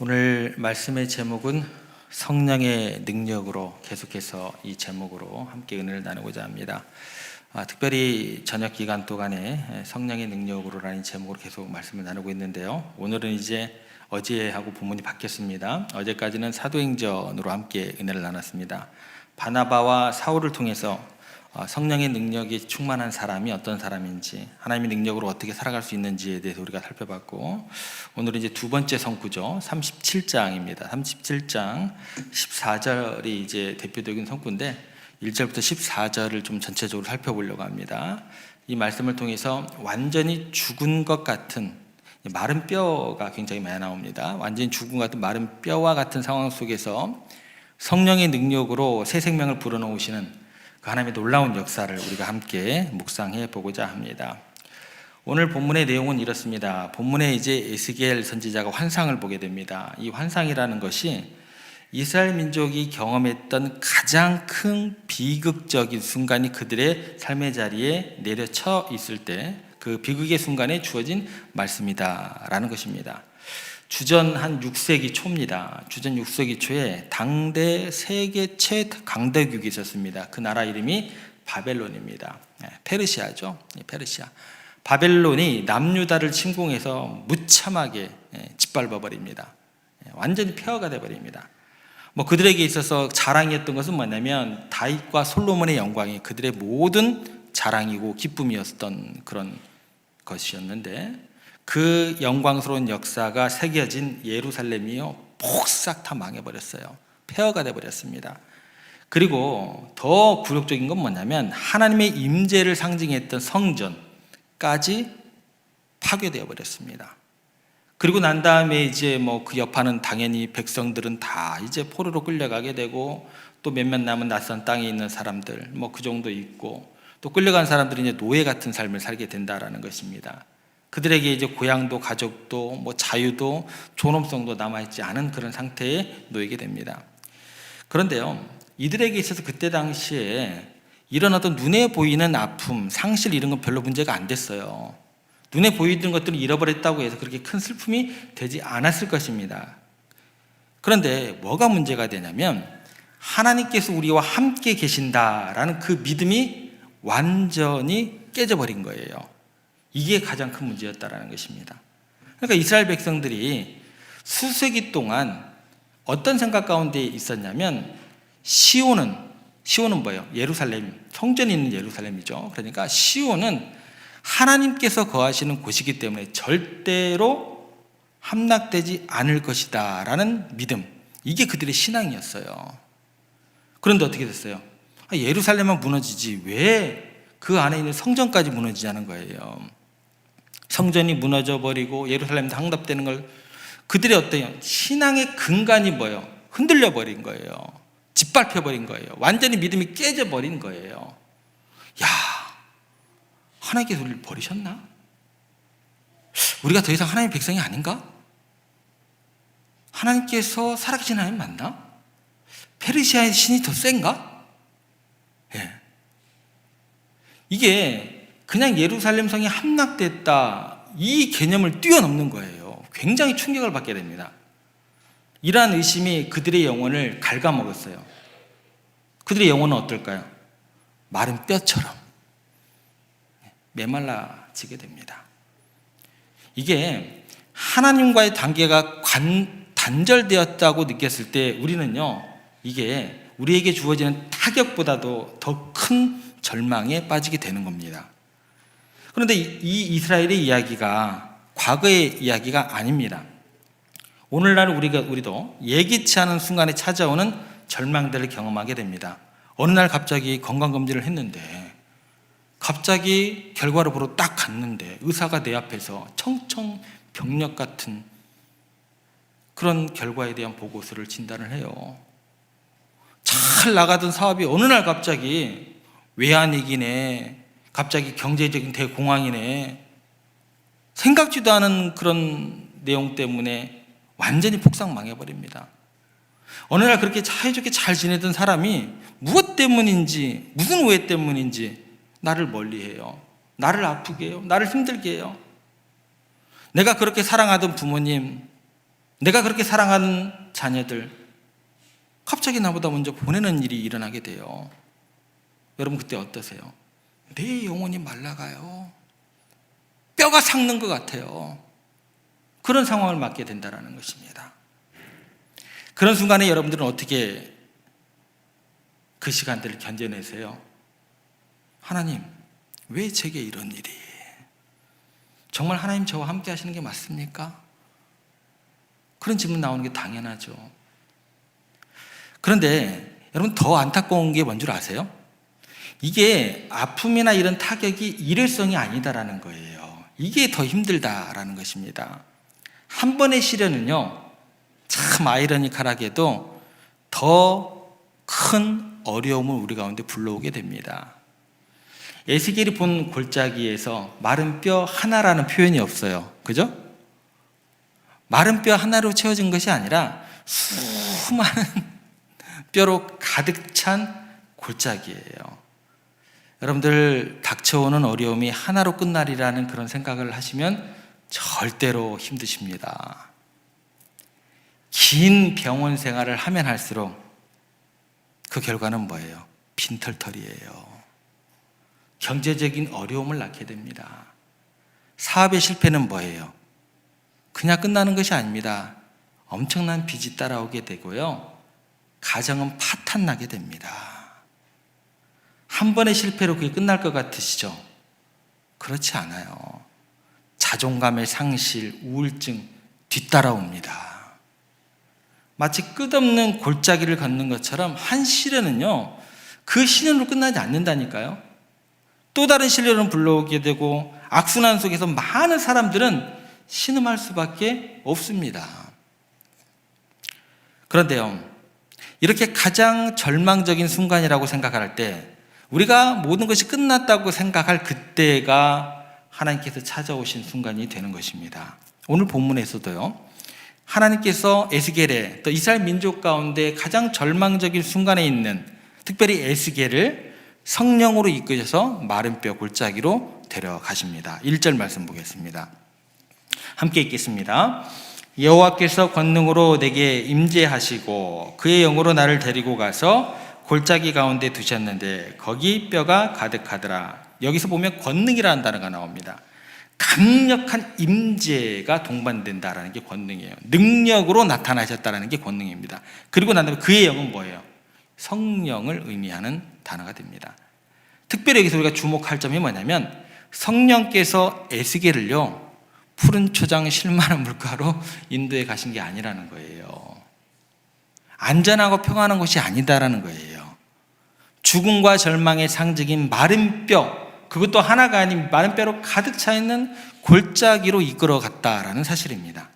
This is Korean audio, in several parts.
오늘 말씀의 제목은 성령의 능력으로 계속해서 이 제목으로 함께 은혜를 나누고자 합니다. 아, 특별히 저녁 기간 동안에 성령의 능력으로라는 제목으로 계속 말씀을 나누고 있는데요. 오늘은 이제 어제하고 본문이 바뀌었습니다. 어제까지는 사도행전으로 함께 은혜를 나눴습니다. 바나바와 사울을 통해서 어, 성령의 능력이 충만한 사람이 어떤 사람인지 하나님의 능력으로 어떻게 살아갈 수 있는지에 대해서 우리가 살펴봤고 오늘은 이제 두 번째 성구죠. 37장입니다. 37장 14절이 이제 대표적인 성구인데 1절부터 14절을 좀 전체적으로 살펴보려고 합니다. 이 말씀을 통해서 완전히 죽은 것 같은 마른 뼈가 굉장히 많이 나옵니다. 완전히 죽은 것 같은 마른 뼈와 같은 상황 속에서 성령의 능력으로 새 생명을 불어넣으시는 그 하나님의 놀라운 역사를 우리가 함께 묵상해 보고자 합니다. 오늘 본문의 내용은 이렇습니다. 본문에 이제 에스겔 선지자가 환상을 보게 됩니다. 이 환상이라는 것이 이스라엘 민족이 경험했던 가장 큰 비극적인 순간이 그들의 삶의 자리에 내려쳐 있을 때 그 비극의 순간에 주어진 말씀이다라는 것입니다. 주전 한 6세기 초입니다. 주전 6세기 초에 당대 세계 최강대국이 있었습니다. 그 나라 이름이 바벨론입니다. 네, 페르시아죠. 페르시아. 바벨론이 남유다를 침공해서 무참하게 예, 짓밟아 버립니다. 예, 완전히 폐허가 돼 버립니다. 뭐 그들에게 있어서 자랑이었던 것은 뭐냐면 다윗과 솔로몬의 영광이 그들의 모든 자랑이고 기쁨이었던 그런 것이었는데 그 영광스러운 역사가 새겨진 예루살렘이요 폭삭 다 망해버렸어요. 폐허가 돼버렸습니다. 그리고 더 굴욕적인 건 뭐냐면 하나님의 임재를 상징했던 성전까지 파괴되어 버렸습니다. 그리고 난 다음에 이제 뭐 그 여파는 당연히 백성들은 다 이제 포로로 끌려가게 되고 또 몇몇 남은 낯선 땅에 있는 사람들 뭐 그 정도 있고 또 끌려간 사람들이 이제 노예 같은 삶을 살게 된다라는 것입니다. 그들에게 이제 고향도 가족도 뭐 자유도 존엄성도 남아있지 않은 그런 상태에 놓이게 됩니다. 그런데요, 이들에게 있어서 그때 당시에 일어나던 눈에 보이는 아픔, 상실 이런 건 별로 문제가 안 됐어요. 눈에 보이던 것들을 잃어버렸다고 해서 그렇게 큰 슬픔이 되지 않았을 것입니다. 그런데 뭐가 문제가 되냐면 하나님께서 우리와 함께 계신다라는 그 믿음이 완전히 깨져버린 거예요. 이게 가장 큰 문제였다라는 것입니다. 그러니까 이스라엘 백성들이 수세기 동안 어떤 생각 가운데 있었냐면 시온은 시온은 뭐예요? 예루살렘 성전이 있는 예루살렘이죠. 그러니까 시온은 하나님께서 거하시는 곳이기 때문에 절대로 함락되지 않을 것이다라는 믿음. 이게 그들의 신앙이었어요. 그런데 어떻게 됐어요? 아, 예루살렘만 무너지지 왜 그 안에 있는 성전까지 무너지지 않은 거예요. 성전이 무너져 버리고 예루살렘도 항답되는 걸 그들의 어때요? 신앙의 근간이 뭐예요? 흔들려 버린 거예요. 짓밟혀 버린 거예요. 완전히 믿음이 깨져 버린 거예요. 야, 하나님께서 우리를 버리셨나? 우리가 더 이상 하나님의 백성이 아닌가? 하나님께서 살아계신 하나님 맞나? 페르시아의 신이 더 센가? 예. 이게 그냥 예루살렘 성이 함락됐다 이 개념을 뛰어넘는 거예요. 굉장히 충격을 받게 됩니다. 이러한 의심이 그들의 영혼을 갉아먹었어요. 그들의 영혼은 어떨까요? 마른 뼈처럼 메말라지게 됩니다. 이게 하나님과의 단계가 관, 단절되었다고 느꼈을 때 우리는요, 이게 우리에게 주어지는 타격보다도 더 큰 절망에 빠지게 되는 겁니다. 그런데 이 이스라엘의 이야기가 과거의 이야기가 아닙니다. 오늘날 우리가 우리도 예기치 않은 순간에 찾아오는 절망들을 경험하게 됩니다. 어느 날 갑자기 건강 검진을 했는데 갑자기 결과를 보러 딱 갔는데 의사가 내 앞에서 청청병력 같은 그런 결과에 대한 보고서를 진단을 해요. 잘 나가던 사업이 어느 날 갑자기 외환위기네, 갑자기 경제적인 대공황이네, 생각지도 않은 그런 내용 때문에 완전히 폭삭 망해버립니다. 어느 날 그렇게 사이좋게 잘 지내던 사람이 무엇 때문인지, 무슨 오해 때문인지 나를 멀리 해요. 나를 아프게 해요. 나를 힘들게 해요. 내가 그렇게 사랑하던 부모님, 내가 그렇게 사랑하는 자녀들 갑자기 나보다 먼저 보내는 일이 일어나게 돼요. 여러분 그때 어떠세요? 내 영혼이 말라가요. 뼈가 삭는 것 같아요. 그런 상황을 맞게 된다는 것입니다. 그런 순간에 여러분들은 어떻게 그 시간들을 견뎌내세요? 하나님, 왜 제게 이런 일이? 정말 하나님 저와 함께 하시는 게 맞습니까? 그런 질문 나오는 게 당연하죠. 그런데 여러분 더 안타까운 게 뭔 줄 아세요? 이게 아픔이나 이런 타격이 일회성이 아니다라는 거예요. 이게 더 힘들다라는 것입니다. 한 번의 시련은요, 참 아이러니컬하게도 더 큰 어려움을 우리 가운데 불러오게 됩니다. 에스겔이 본 골짜기에서 마른 뼈 하나라는 표현이 없어요. 그죠? 마른 뼈 하나로 채워진 것이 아니라 수많은 뼈로 가득 찬 골짜기예요. 여러분들 닥쳐오는 어려움이 하나로 끝나리라는 그런 생각을 하시면 절대로 힘드십니다. 긴 병원 생활을 하면 할수록 그 결과는 뭐예요? 빈털털이에요. 경제적인 어려움을 낳게 됩니다. 사업의 실패는 뭐예요? 그냥 끝나는 것이 아닙니다. 엄청난 빚이 따라오게 되고요. 가정은 파탄 나게 됩니다. 한 번의 실패로 그게 끝날 것 같으시죠? 그렇지 않아요. 자존감의 상실, 우울증 뒤따라옵니다. 마치 끝없는 골짜기를 걷는 것처럼 한 시련은요, 그 시련으로 끝나지 않는다니까요. 또 다른 시련을 불러오게 되고 악순환 속에서 많은 사람들은 신음할 수밖에 없습니다. 그런데요, 이렇게 가장 절망적인 순간이라고 생각할 때 우리가 모든 것이 끝났다고 생각할 그때가 하나님께서 찾아오신 순간이 되는 것입니다. 오늘 본문에서도요. 하나님께서 에스겔에 또 이스라엘 민족 가운데 가장 절망적인 순간에 있는 특별히 에스겔을 성령으로 이끄셔서 마른 뼈 골짜기로 데려가십니다. 1절 말씀 보겠습니다. 함께 읽겠습니다. 여호와께서 권능으로 내게 임재하시고 그의 영으로 나를 데리고 가서 골짜기 가운데 두셨는데 거기 뼈가 가득하더라. 여기서 보면 권능이라는 단어가 나옵니다. 강력한 임재가 동반된다라는 게 권능이에요. 능력으로 나타나셨다라는 게 권능입니다. 그리고 난 다음에 그의 영은 뭐예요? 성령을 의미하는 단어가 됩니다. 특별히 여기서 우리가 주목할 점이 뭐냐면 성령께서 에스겔을요 푸른 초장 실만한 물가로 인도에 가신 게 아니라는 거예요. 안전하고 평안한 곳이 아니다라는 거예요. 죽음과 절망의 상징인 마른 뼈, 그것도 하나가 아닌 마른 뼈로 가득 차 있는 골짜기로 이끌어 갔다라는 사실입니다.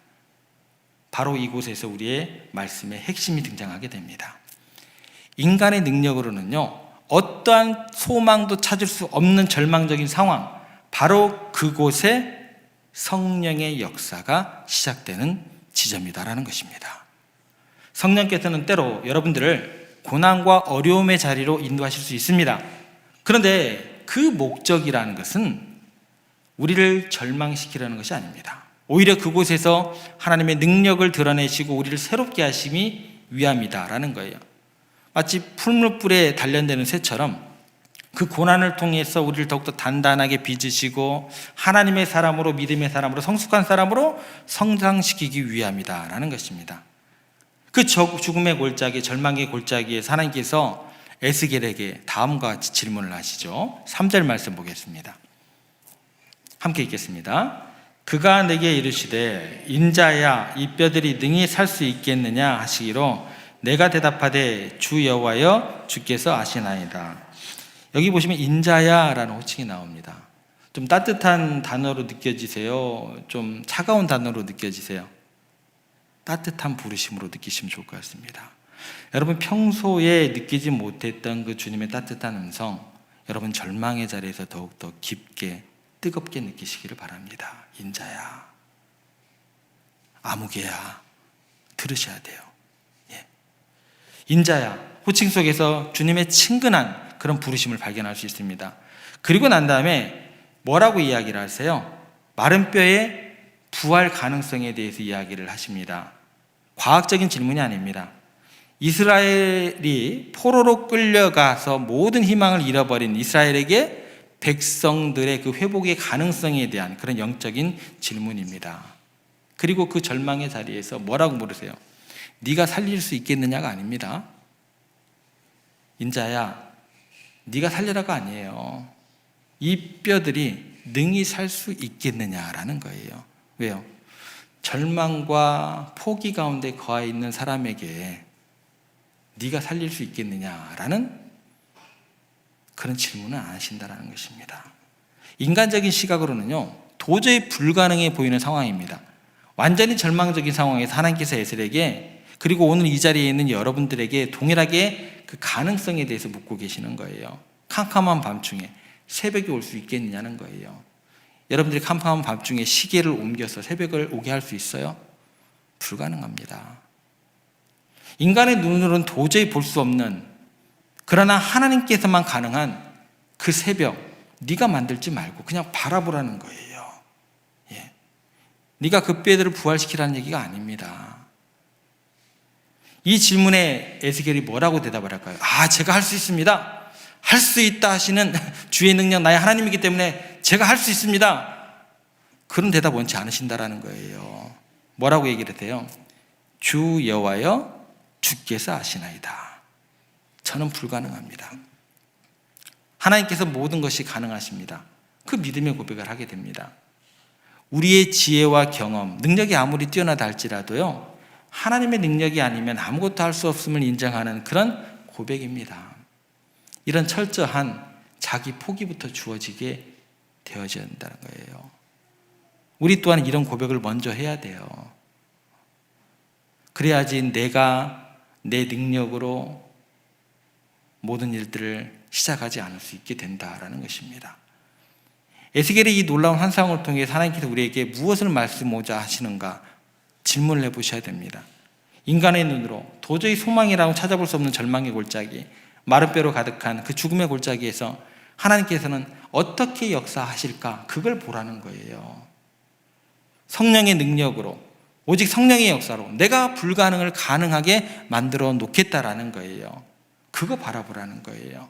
바로 이곳에서 우리의 말씀의 핵심이 등장하게 됩니다. 인간의 능력으로는요, 어떠한 소망도 찾을 수 없는 절망적인 상황, 바로 그곳에 성령의 역사가 시작되는 지점이다라는 것입니다. 성령께서는 때로 여러분들을 고난과 어려움의 자리로 인도하실 수 있습니다. 그런데 그 목적이라는 것은 우리를 절망시키려는 것이 아닙니다. 오히려 그곳에서 하나님의 능력을 드러내시고 우리를 새롭게 하심이 위함이다라는 거예요. 마치 풀물불에 단련되는 새처럼 그 고난을 통해서 우리를 더욱더 단단하게 빚으시고 하나님의 사람으로 믿음의 사람으로 성숙한 사람으로 성장시키기 위함이다라는 것입니다. 그 죽음의 골짜기, 절망의 골짜기에 하나님께서 에스겔에게 다음과 같이 질문을 하시죠. 3절 말씀 보겠습니다. 함께 읽겠습니다. 그가 내게 이르시되 인자야 이 뼈들이 능히 살 수 있겠느냐 하시기로 내가 대답하되 주 여호와여 주께서 아시나이다. 여기 보시면 인자야라는 호칭이 나옵니다. 좀 따뜻한 단어로 느껴지세요? 좀 차가운 단어로 느껴지세요? 따뜻한 부르심으로 느끼시면 좋을 것 같습니다. 여러분 평소에 느끼지 못했던 그 주님의 따뜻한 음성, 여러분 절망의 자리에서 더욱더 깊게 뜨겁게 느끼시기를 바랍니다. 인자야, 아무개야, 들으셔야 돼요. 예. 인자야, 호칭 속에서 주님의 친근한 그런 부르심을 발견할 수 있습니다. 그리고 난 다음에 뭐라고 이야기를 하세요? 마른 뼈의 부활 가능성에 대해서 이야기를 하십니다. 과학적인 질문이 아닙니다. 이스라엘이 포로로 끌려가서 모든 희망을 잃어버린 이스라엘에게 백성들의 그 회복의 가능성에 대한 그런 영적인 질문입니다. 그리고 그 절망의 자리에서 뭐라고 물으세요? 네가 살릴 수 있겠느냐가 아닙니다. 인자야, 네가 살리라가 아니에요. 이 뼈들이 능히 살 수 있겠느냐라는 거예요. 왜요? 절망과 포기 가운데 거해 있는 사람에게 네가 살릴 수 있겠느냐라는 그런 질문을 안 하신다라는 것입니다. 인간적인 시각으로는요, 도저히 불가능해 보이는 상황입니다. 완전히 절망적인 상황에서 하나님께서 에셀에게 그리고 오늘 이 자리에 있는 여러분들에게 동일하게 그 가능성에 대해서 묻고 계시는 거예요. 캄캄한 밤중에 새벽이 올 수 있겠느냐는 거예요. 여러분들이 캄캄한 밤중에 시계를 옮겨서 새벽을 오게 할 수 있어요? 불가능합니다. 인간의 눈으로는 도저히 볼 수 없는 그러나 하나님께서만 가능한 그 새벽 네가 만들지 말고 그냥 바라보라는 거예요. 예. 네가 그 뼈들을 부활시키라는 얘기가 아닙니다. 이 질문에 에스겔이 뭐라고 대답을 할까요? 아, 제가 할 수 있습니다. 할 수 있다 하시는 주의 능력 나의 하나님이기 때문에 제가 할 수 있습니다. 그런 대답 원치 않으신다라는 거예요. 뭐라고 얘기를 해요? 주 여호와여 주께서 아시나이다. 저는 불가능합니다. 하나님께서 모든 것이 가능하십니다. 그 믿음의 고백을 하게 됩니다. 우리의 지혜와 경험, 능력이 아무리 뛰어나다 할지라도요, 하나님의 능력이 아니면 아무것도 할 수 없음을 인정하는 그런 고백입니다. 이런 철저한 자기 포기부터 주어지게 되어져야 한다는 거예요. 우리 또한 이런 고백을 먼저 해야 돼요. 그래야지 내가 내 능력으로 모든 일들을 시작하지 않을 수 있게 된다라는 것입니다. 에스겔의 이 놀라운 환상을 통해 하나님께서 우리에게 무엇을 말씀하고자 하시는가 질문을 해보셔야 됩니다. 인간의 눈으로 도저히 소망이라고 찾아볼 수 없는 절망의 골짜기, 마른 뼈로 가득한 그 죽음의 골짜기에서 하나님께서는 어떻게 역사하실까? 그걸 보라는 거예요. 성령의 능력으로, 오직 성령의 역사로 내가 불가능을 가능하게 만들어 놓겠다라는 거예요. 그거 바라보라는 거예요.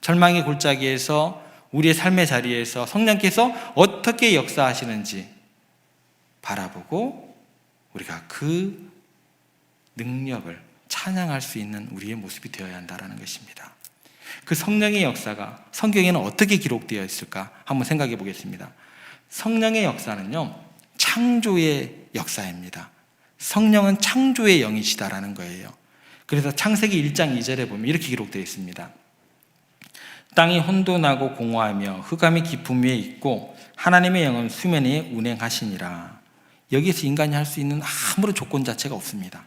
절망의 골짜기에서 우리의 삶의 자리에서 성령께서 어떻게 역사하시는지 바라보고 우리가 그 능력을 찬양할 수 있는 우리의 모습이 되어야 한다는 것입니다. 그 성령의 역사가 성경에는 어떻게 기록되어 있을까 한번 생각해 보겠습니다. 성령의 역사는요, 창조의 역사입니다. 성령은 창조의 영이시다라는 거예요. 그래서 창세기 1장 2절에 보면 이렇게 기록되어 있습니다. 땅이 혼돈하고 공허하며 흑암이 깊음 위에 있고 하나님의 영은 수면 위에 운행하시니라. 여기서 인간이 할 수 있는 아무런 조건 자체가 없습니다.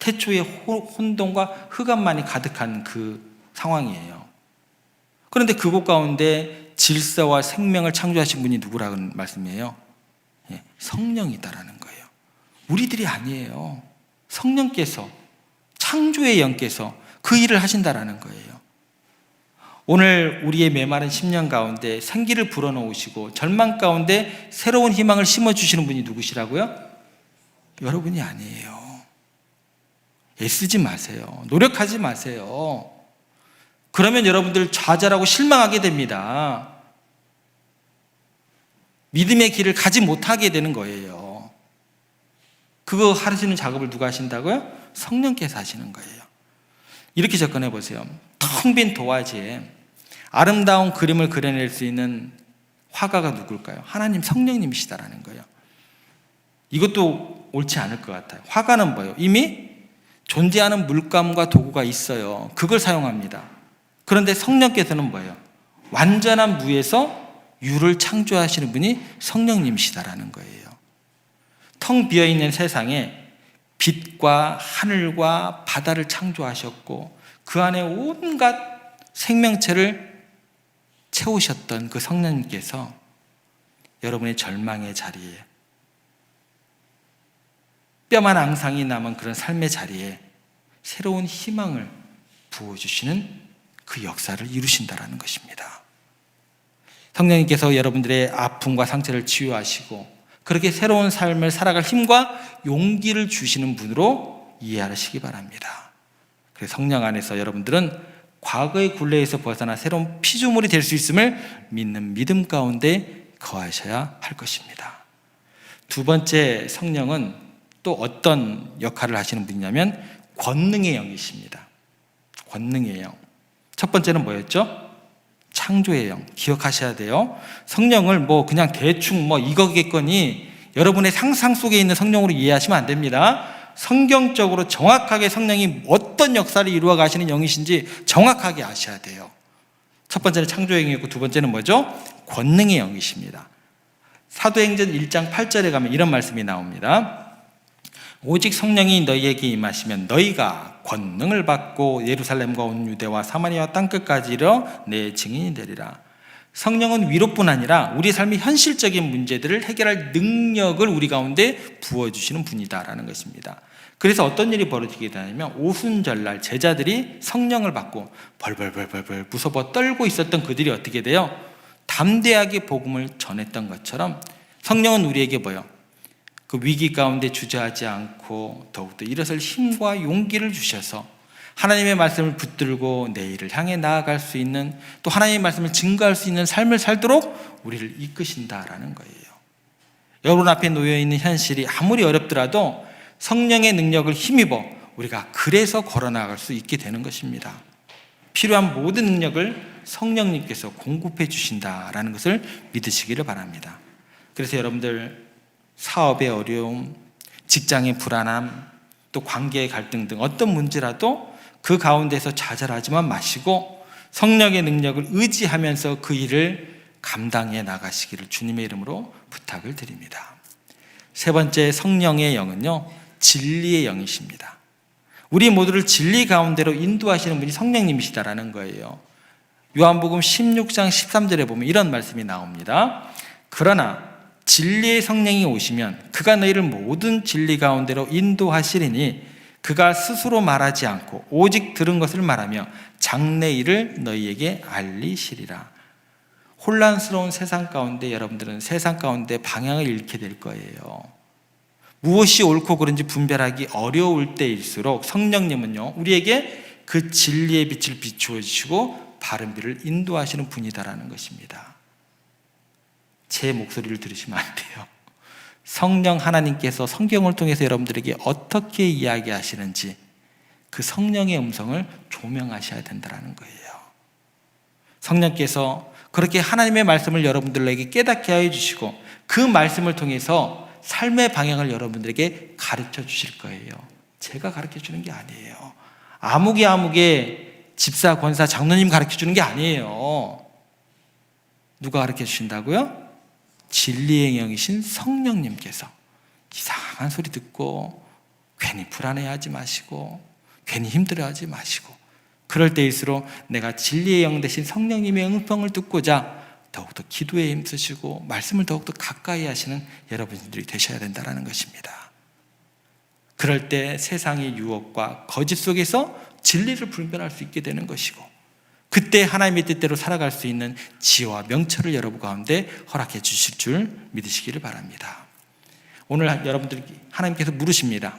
태초에 혼돈과 흑암만이 가득한 그 상황이에요. 그런데 그곳 가운데 질서와 생명을 창조하신 분이 누구라는 말씀이에요? 예, 성령이다라는 거예요. 우리들이 아니에요. 성령께서 창조의 영께서 그 일을 하신다라는 거예요. 오늘 우리의 메마른 10년 가운데 생기를 불어넣으시고 절망 가운데 새로운 희망을 심어주시는 분이 누구시라고요? 여러분이 아니에요. 애쓰지 마세요. 노력하지 마세요. 그러면 여러분들 좌절하고 실망하게 됩니다. 믿음의 길을 가지 못하게 되는 거예요. 그거 하시는 작업을 누가 하신다고요? 성령께서 하시는 거예요. 이렇게 접근해 보세요. 텅 빈 도화지에 아름다운 그림을 그려낼 수 있는 화가가 누굴까요? 하나님 성령님이시다라는 거예요. 이것도 옳지 않을 것 같아요. 화가는 뭐예요? 이미 존재하는 물감과 도구가 있어요. 그걸 사용합니다. 그런데 성령께서는 뭐예요? 완전한 무에서 유를 창조하시는 분이 성령님이시다라는 거예요. 텅 비어 있는 세상에 빛과 하늘과 바다를 창조하셨고 그 안에 온갖 생명체를 채우셨던 그 성령님께서 여러분의 절망의 자리에 뼈만 앙상이 남은 그런 삶의 자리에 새로운 희망을 부어주시는 그 역사를 이루신다라는 것입니다. 성령님께서 여러분들의 아픔과 상처를 치유하시고 그렇게 새로운 삶을 살아갈 힘과 용기를 주시는 분으로 이해하시기 바랍니다. 그래서 성령 안에서 여러분들은 과거의 굴레에서 벗어나 새로운 피조물이 될 수 있음을 믿는 믿음 가운데 거하셔야 할 것입니다. 두 번째 성령은 또 어떤 역할을 하시는 분이냐면 권능의 영이십니다. 권능의 영. 첫 번째는 뭐였죠? 창조의 영. 기억하셔야 돼요. 성령을 뭐 그냥 대충 뭐 이거겠거니 여러분의 상상 속에 있는 성령으로 이해하시면 안 됩니다. 성경적으로 정확하게 성령이 어떤 역사를 이루어 가시는 영이신지 정확하게 아셔야 돼요. 첫 번째는 창조의 영이었고 두 번째는 뭐죠? 권능의 영이십니다. 사도행전 1장 8절에 가면 이런 말씀이 나옵니다. 오직 성령이 너희에게 임하시면 너희가 권능을 받고 예루살렘과 온 유대와 사마리아 땅 끝까지 이르러 내 증인이 되리라. 성령은 위로뿐 아니라 우리 삶의 현실적인 문제들을 해결할 능력을 우리 가운데 부어주시는 분이다라는 것입니다. 그래서 어떤 일이 벌어지게 되냐면 오순절날 제자들이 성령을 받고 벌벌벌벌벌 무서워 떨고 있었던 그들이 어떻게 돼요? 담대하게 복음을 전했던 것처럼 성령은 우리에게 뭐요? 그 위기 가운데 주저하지 않고 더욱더 일어설 힘과 용기를 주셔서 하나님의 말씀을 붙들고 내일을 향해 나아갈 수 있는 또 하나님의 말씀을 증거할 수 있는 삶을 살도록 우리를 이끄신다라는 거예요. 여러분 앞에 놓여 있는 현실이 아무리 어렵더라도 성령의 능력을 힘입어 우리가 그래서 걸어나갈 수 있게 되는 것입니다. 필요한 모든 능력을 성령님께서 공급해 주신다라는 것을 믿으시기를 바랍니다. 그래서 여러분들 사업의 어려움, 직장의 불안함, 또 관계의 갈등 등 어떤 문제라도 그 가운데서 좌절하지만 마시고 성령의 능력을 의지하면서 그 일을 감당해 나가시기를 주님의 이름으로 부탁을 드립니다. 세 번째 성령의 영은요, 진리의 영이십니다. 우리 모두를 진리 가운데로 인도하시는 분이 성령님이시다라는 거예요. 요한복음 16장 13절에 보면 이런 말씀이 나옵니다. 그러나 진리의 성령이 오시면 그가 너희를 모든 진리 가운데로 인도하시리니 그가 스스로 말하지 않고 오직 들은 것을 말하며 장래 일을 너희에게 알리시리라. 혼란스러운 세상 가운데 여러분들은 세상 가운데 방향을 잃게 될 거예요. 무엇이 옳고 그른지 분별하기 어려울 때일수록 성령님은요, 우리에게 그 진리의 빛을 비추어 주시고 바른 길을 인도하시는 분이다라는 것입니다. 제 목소리를 들으시면 안 돼요. 성령 하나님께서 성경을 통해서 여러분들에게 어떻게 이야기하시는지 그 성령의 음성을 조명하셔야 된다는 거예요. 성령께서 그렇게 하나님의 말씀을 여러분들에게 깨닫게 하여 주시고 그 말씀을 통해서 삶의 방향을 여러분들에게 가르쳐 주실 거예요. 제가 가르쳐 주는 게 아니에요. 아무개 아무개 집사, 권사, 장로님 가르쳐 주는 게 아니에요. 누가 가르쳐 주신다고요? 진리의 영이신 성령님께서 이상한 소리 듣고 괜히 불안해하지 마시고 괜히 힘들어하지 마시고 그럴 때일수록 내가 진리의 영 대신 성령님의 음성을 듣고자 더욱더 기도에 힘쓰시고 말씀을 더욱더 가까이 하시는 여러분들이 되셔야 된다는 것입니다. 그럴 때 세상의 유혹과 거짓 속에서 진리를 분별할 수 있게 되는 것이고 그때 하나님의 뜻대로 살아갈 수 있는 지혜와 명철을 여러분 가운데 허락해 주실 줄 믿으시기를 바랍니다. 오늘 여러분들 하나님께서 물으십니다.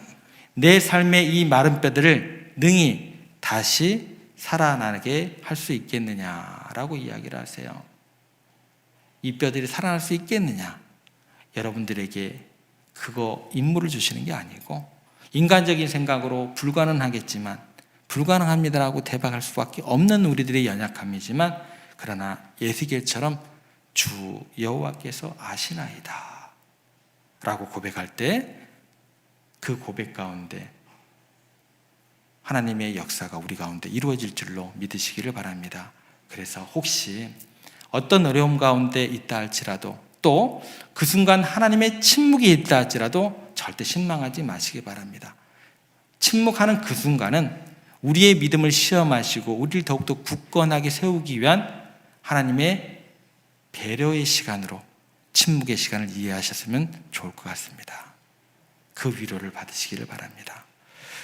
내 삶의 이 마른 뼈들을 능히 다시 살아나게 할 수 있겠느냐라고 이야기를 하세요. 이 뼈들이 살아날 수 있겠느냐? 여러분들에게 그거 임무를 주시는 게 아니고 인간적인 생각으로 불가능하겠지만 불가능합니다라고 대박할 수밖에 없는 우리들의 연약함이지만 그러나 예수겔처럼 주 여호와께서 아시나이다 라고 고백할 때 그 고백 가운데 하나님의 역사가 우리 가운데 이루어질 줄로 믿으시기를 바랍니다. 그래서 혹시 어떤 어려움 가운데 있다 할지라도 또 그 순간 하나님의 침묵이 있다 할지라도 절대 신망하지 마시기 바랍니다. 침묵하는 그 순간은 우리의 믿음을 시험하시고 우리를 더욱더 굳건하게 세우기 위한 하나님의 배려의 시간으로 침묵의 시간을 이해하셨으면 좋을 것 같습니다. 그 위로를 받으시기를 바랍니다.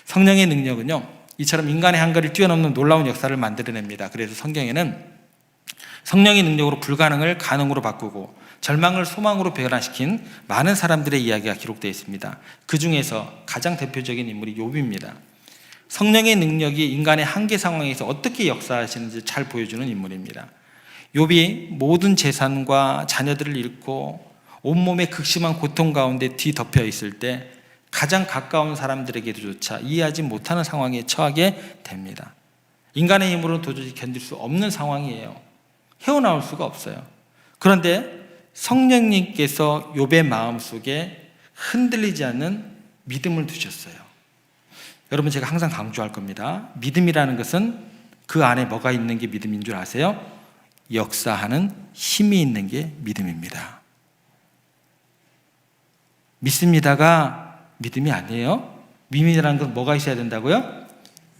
성령의 능력은요, 이처럼 인간의 한계를 뛰어넘는 놀라운 역사를 만들어냅니다. 그래서 성경에는 성령의 능력으로 불가능을 가능으로 바꾸고 절망을 소망으로 변화시킨 많은 사람들의 이야기가 기록되어 있습니다. 그 중에서 가장 대표적인 인물이 욥입니다. 성령의 능력이 인간의 한계 상황에서 어떻게 역사하시는지 잘 보여주는 인물입니다. 욥이 모든 재산과 자녀들을 잃고 온몸에 극심한 고통 가운데 뒤덮여 있을 때 가장 가까운 사람들에게조차 이해하지 못하는 상황에 처하게 됩니다. 인간의 힘으로는 도저히 견딜 수 없는 상황이에요. 헤어나올 수가 없어요. 그런데 성령님께서 욥의 마음속에 흔들리지 않는 믿음을 두셨어요. 여러분 제가 항상 강조할 겁니다. 믿음이라는 것은 그 안에 뭐가 있는 게 믿음인 줄 아세요? 역사하는 힘이 있는 게 믿음입니다. 믿습니다가 믿음이 아니에요. 믿음이라는 건 뭐가 있어야 된다고요?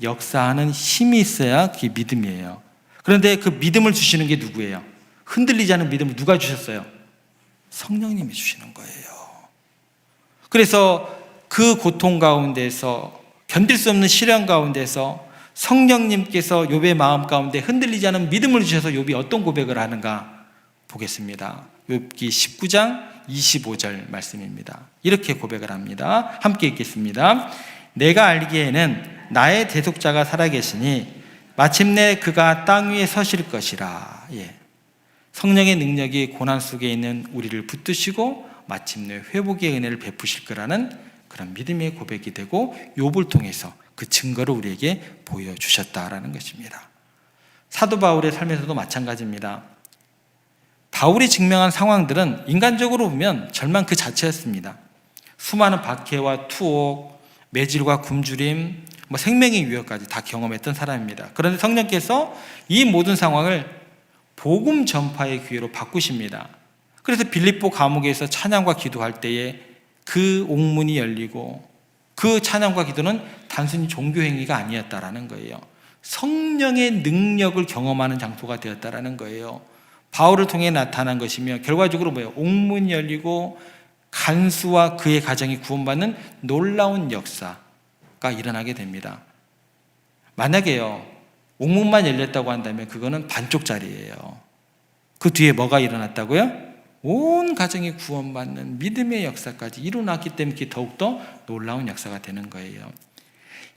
역사하는 힘이 있어야 그게 믿음이에요. 그런데 그 믿음을 주시는 게 누구예요? 흔들리지 않은 믿음을 누가 주셨어요? 성령님이 주시는 거예요. 그래서 그 고통 가운데서 견딜 수 없는 시련 가운데서 성령님께서 욥의 마음 가운데 흔들리지 않은 믿음을 주셔서 욥이 어떤 고백을 하는가 보겠습니다. 욥기 19장 25절 말씀입니다. 이렇게 고백을 합니다. 함께 읽겠습니다. 내가 알기에는 나의 대속자가 살아계시니 마침내 그가 땅 위에 서실 것이라. 예. 성령의 능력이 고난 속에 있는 우리를 붙드시고 마침내 회복의 은혜를 베푸실 거라는 그런 믿음의 고백이 되고 욥을 통해서 그 증거를 우리에게 보여 주셨다라는 것입니다. 사도 바울의 삶에서도 마찬가지입니다. 바울이 증명한 상황들은 인간적으로 보면 절망 그 자체였습니다. 수많은 박해와 투옥, 매질과 굶주림, 뭐 생명의 위협까지 다 경험했던 사람입니다. 그런데 성령께서 이 모든 상황을 복음 전파의 기회로 바꾸십니다. 그래서 빌립보 감옥에서 찬양과 기도할 때에 그 옥문이 열리고 그 찬양과 기도는 단순히 종교 행위가 아니었다라는 거예요. 성령의 능력을 경험하는 장소가 되었다라는 거예요. 바울을 통해 나타난 것이며 결과적으로 뭐예요? 옥문이 열리고 간수와 그의 가정이 구원받는 놀라운 역사가 일어나게 됩니다. 만약에요, 옥문만 열렸다고 한다면 그거는 반쪽짜리예요. 그 뒤에 뭐가 일어났다고요? 온 가정이 구원받는 믿음의 역사까지 일어났기 때문에 더욱더 놀라운 역사가 되는 거예요.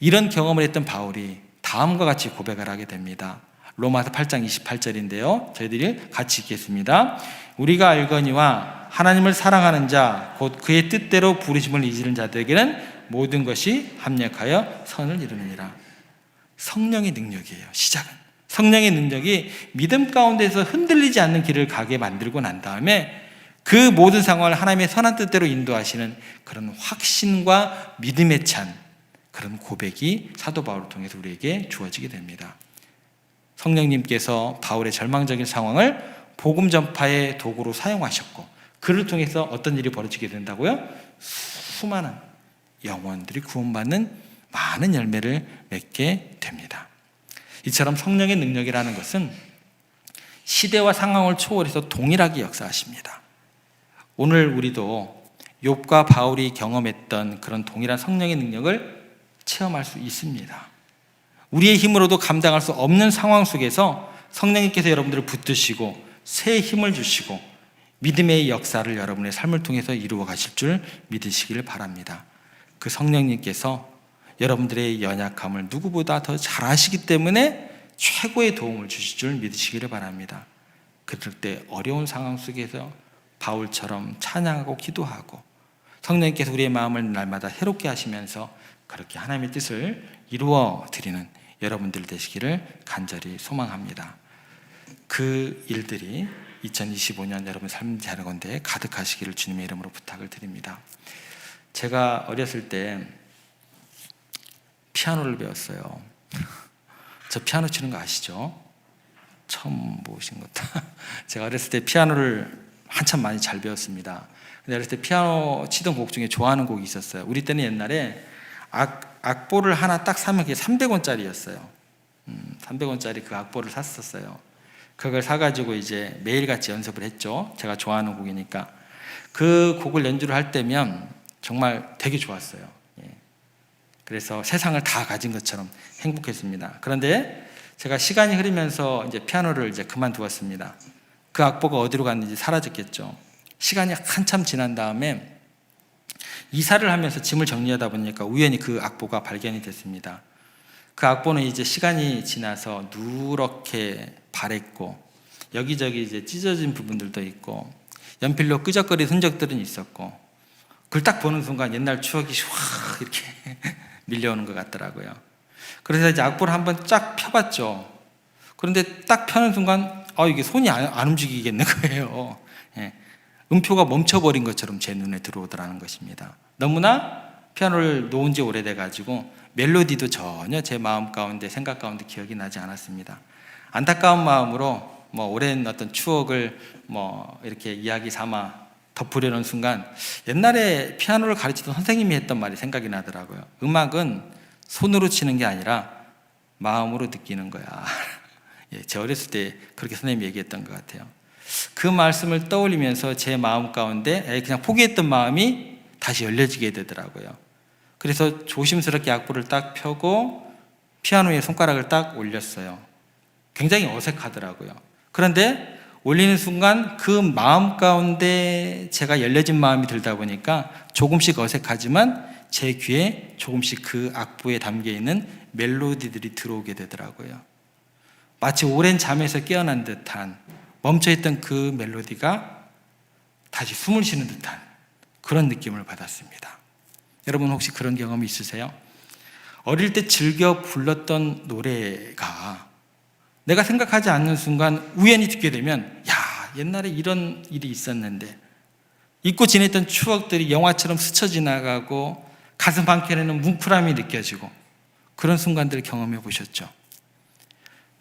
이런 경험을 했던 바울이 다음과 같이 고백을 하게 됩니다. 로마서 8장 28절인데요. 저희들이 같이 읽겠습니다. 우리가 알거니와 하나님을 사랑하는 자, 곧 그의 뜻대로 부르심을 이지는 자들에게는 모든 것이 합력하여 선을 이루느니라. 성령의 능력이에요. 시작은. 성령의 능력이 믿음 가운데서 흔들리지 않는 길을 가게 만들고 난 다음에 그 모든 상황을 하나님의 선한 뜻대로 인도하시는 그런 확신과 믿음에 찬 그런 고백이 사도 바울을 통해서 우리에게 주어지게 됩니다. 성령님께서 바울의 절망적인 상황을 복음 전파의 도구로 사용하셨고 그를 통해서 어떤 일이 벌어지게 된다고요? 수많은 영혼들이 구원받는 많은 열매를 맺게 됩니다. 이처럼 성령의 능력이라는 것은 시대와 상황을 초월해서 동일하게 역사하십니다. 오늘 우리도 욥과 바울이 경험했던 그런 동일한 성령의 능력을 체험할 수 있습니다. 우리의 힘으로도 감당할 수 없는 상황 속에서 성령님께서 여러분들을 붙드시고 새 힘을 주시고 믿음의 역사를 여러분의 삶을 통해서 이루어 가실 줄 믿으시기를 바랍니다. 그 성령님께서 여러분들의 연약함을 누구보다 더 잘 아시기 때문에 최고의 도움을 주실 줄 믿으시기를 바랍니다. 그럴 때 어려운 상황 속에서 바울처럼 찬양하고 기도하고 성령님께서 우리의 마음을 날마다 해롭게 하시면서 그렇게 하나님의 뜻을 이루어 드리는 여러분들 되시기를 간절히 소망합니다. 그 일들이 2025년 여러분 삶 되는 건데 가득하시기를 주님의 이름으로 부탁을 드립니다. 제가 어렸을 때 피아노를 배웠어요. 저 피아노 치는 거 아시죠? 처음 보신 것다. 제가 어렸을 때 피아노를 한참 많이 잘 배웠습니다. 근데 어렸을 때 피아노 치던 곡 중에 좋아하는 곡이 있었어요. 우리 때는 옛날에 악, 악보를 하나 딱 사면 그게 300원짜리였어요. 음, 300원짜리 그 악보를 샀었어요. 그걸 사가지고 이제 매일같이 연습을 했죠. 제가 좋아하는 곡이니까. 그 곡을 연주를 할 때면 정말 되게 좋았어요. 예. 그래서 세상을 다 가진 것처럼 행복했습니다. 그런데 제가 시간이 흐르면서 이제 피아노를 이제 그만두었습니다. 그 악보가 어디로 갔는지 사라졌겠죠. 시간이 한참 지난 다음에 이사를 하면서 짐을 정리하다 보니까 우연히 그 악보가 발견이 됐습니다. 그 악보는 이제 시간이 지나서 누렇게 바랬고 여기저기 이제 찢어진 부분들도 있고 연필로 끄적거린 흔적들은 있었고 그걸 딱 보는 순간 옛날 추억이 확 이렇게 밀려오는 것 같더라고요. 그래서 이제 악보를 한번 쫙 펴봤죠. 그런데 딱 펴는 순간 아 이게 손이 안, 안 움직이겠는 거예요. 예. 음표가 멈춰버린 것처럼 제 눈에 들어오더라는 것입니다. 너무나 피아노를 놓은 지 오래돼 가지고 멜로디도 전혀 제 마음 가운데 생각 가운데 기억이 나지 않았습니다. 안타까운 마음으로 뭐 오랜 어떤 추억을 뭐 이렇게 이야기 삼아 덮으려는 순간 옛날에 피아노를 가르치던 선생님이 했던 말이 생각이 나더라고요. 음악은 손으로 치는 게 아니라 마음으로 느끼는 거야. 예, 제 어렸을 때 그렇게 선생님이 얘기했던 것 같아요. 그 말씀을 떠올리면서 제 마음 가운데 그냥 포기했던 마음이 다시 열려지게 되더라고요. 그래서 조심스럽게 악보를 딱 펴고 피아노에 손가락을 딱 올렸어요. 굉장히 어색하더라고요. 그런데 올리는 순간 그 마음 가운데 제가 열려진 마음이 들다 보니까 조금씩 어색하지만 제 귀에 조금씩 그 악보에 담겨 있는 멜로디들이 들어오게 되더라고요. 마치 오랜 잠에서 깨어난 듯한 멈춰있던 그 멜로디가 다시 숨을 쉬는 듯한 그런 느낌을 받았습니다. 여러분 혹시 그런 경험 있으세요? 어릴 때 즐겨 불렀던 노래가 내가 생각하지 않는 순간 우연히 듣게 되면 야 옛날에 이런 일이 있었는데 잊고 지냈던 추억들이 영화처럼 스쳐 지나가고 가슴 한켠에는 뭉클함이 느껴지고 그런 순간들을 경험해 보셨죠?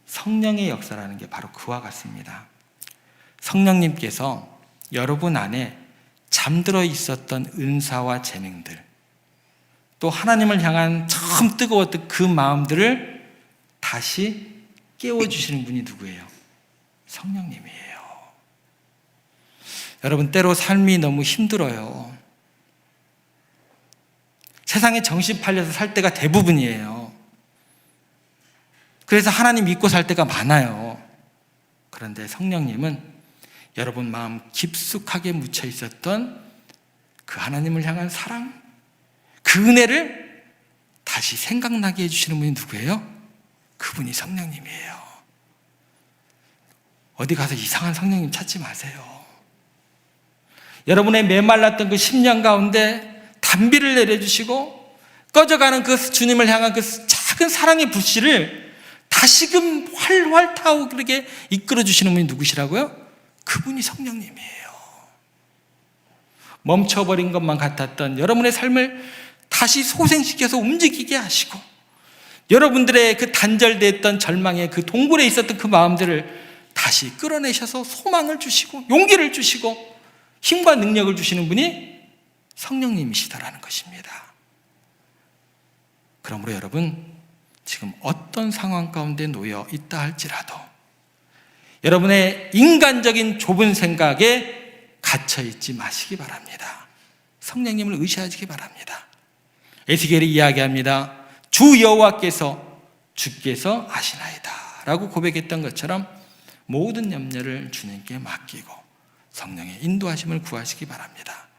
성령의 역사라는 게 바로 그와 같습니다. 성령님께서 여러분 안에 잠들어 있었던 은사와 재능들, 또 하나님을 향한 처음 뜨거웠던 그 마음들을 다시 깨워주시는 분이 누구예요? 성령님이에요. 여러분, 때로 삶이 너무 힘들어요. 세상에 정신 팔려서 살 때가 대부분이에요. 그래서 하나님 믿고 살 때가 많아요. 그런데 성령님은 여러분 마음 깊숙하게 묻혀 있었던 그 하나님을 향한 사랑, 그 은혜를 다시 생각나게 해주시는 분이 누구예요? 그분이 성령님이에요. 어디 가서 이상한 성령님 찾지 마세요. 여러분의 메말랐던 그 10년 가운데 단비를 내려주시고 꺼져가는 그 주님을 향한 그 작은 사랑의 불씨를 다시금 활활 타오르게 이끌어 주시는 분이 누구시라고요? 그분이 성령님이에요. 멈춰버린 것만 같았던 여러분의 삶을 다시 소생시켜서 움직이게 하시고 여러분들의 그 단절됐던 절망의 그 동굴에 있었던 그 마음들을 다시 끌어내셔서 소망을 주시고 용기를 주시고 힘과 능력을 주시는 분이 성령님이시다라는 것입니다. 그러므로 여러분 지금 어떤 상황 가운데 놓여 있다 할지라도 여러분의 인간적인 좁은 생각에 갇혀 있지 마시기 바랍니다. 성령님을 의시하시기 바랍니다. 에스겔이 이야기합니다. 주 여호와께서 주께서 아시나이다라고 고백했던 것처럼 모든 염려를 주님께 맡기고 성령의 인도하심을 구하시기 바랍니다.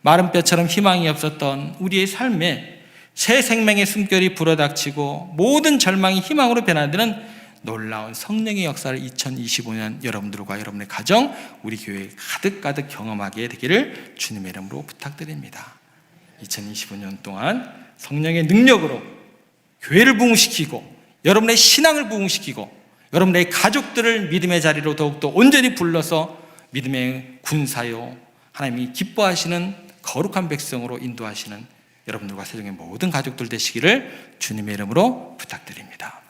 마른 뼈처럼 희망이 없었던 우리의 삶에 새 생명의 숨결이 불어닥치고 모든 절망이 희망으로 변화되는 놀라운 성령의 역사를 2025년 여러분들과 여러분의 가정, 우리 교회에 가득가득 경험하게 되기를 주님의 이름으로 부탁드립니다. 2025년 동안 성령의 능력으로 교회를 부흥시키고 여러분의 신앙을 부흥시키고 여러분의 가족들을 믿음의 자리로 더욱더 온전히 불러서 믿음의 군사요 하나님이 기뻐하시는 거룩한 백성으로 인도하시는 여러분들과 세상의 모든 가족들 되시기를 주님의 이름으로 부탁드립니다.